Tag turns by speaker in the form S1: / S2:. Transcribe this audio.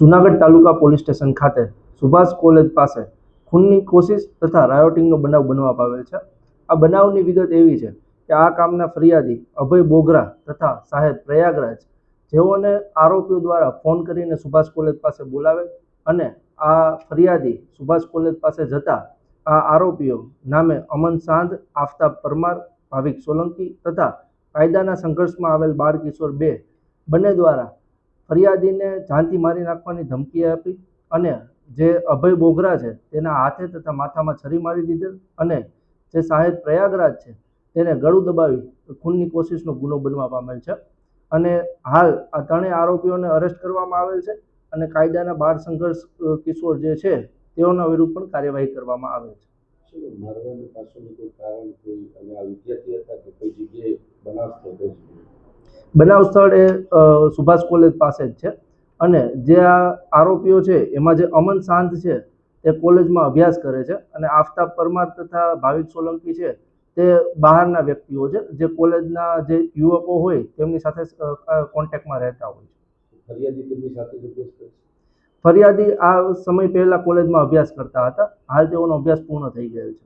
S1: જુનાગઢ તાલુકા police station ખાતે Subhash college પાસે ખૂનની કોશિશ તથા રાયોટિંગનો બનાવ બનવા પામેલ છે. આ બનાવની વિગત એવી છે કે આ કામના ફરિયાદી અભય બોગરા તથા સાહેબ પ્રયાગરાજ જેઓને આરોપીઓ દ્વારા ફોન કરીને સુભાષ કોલેજ પાસે બોલાવે અને આ ફરિયાદી સુભાષ કોલેજ પાસે જતા આ આરોપીઓ નામે અમન સાંધ, આફતાબ પરમાર, ભાવિક સોલંકી તથા કાયદાના સંઘર્ષમાં આવેલ બાળ કિશોર બે બંને દ્વારા ફરિયાદીને જાનથી મારી નાખવાની ધમકી આપી અને જે અભય બોગરા છે તેના હાથે તથા માથામાં છરી મારી દીધેલ અને જે સાહેબ પ્રયાગરાજ છે તેને ગળું દબાવી ખૂનની કોશિશનો ગુનો બનવા પામેલ છે. અને હાલ આ ત્રણેય આરોપીઓને અરેસ્ટ કરવામાં આવેલ છે અને કાયદાના બાળ સંઘર્ષ કિશોર જે છે તેઓના વિરુદ્ધ પણ કાર્યવાહી કરવામાં આવે છે.
S2: કારણ કોઈ, અને આ વિદ્યાર્થી હતા કે કોઈ જગ્યાએ બનાવ થતો
S1: બનાવ સ્થળ એ સુભાષ કોલેજ પાસે જ છે. અને જે આ આરોપીઓ છે એમાં જે અમન શાંત છે તે કોલેજમાં અભ્યાસ કરે છે અને આફતાબ પરમાર તથા ભાવિક સોલંકી છે તે બહારના વ્યક્તિઓ છે જે કોલેજના જે યુવકો હોય તેમની સાથે કોન્ટેક્ટમાં રહેતા હોય છે.
S2: ફરિયાદી તેમની સાથે
S1: ફરિયાદી આ સમય પહેલા કોલેજમાં અભ્યાસ કરતા હતા. હાલ તેઓનો અભ્યાસ પૂર્ણ થઈ ગયો છે.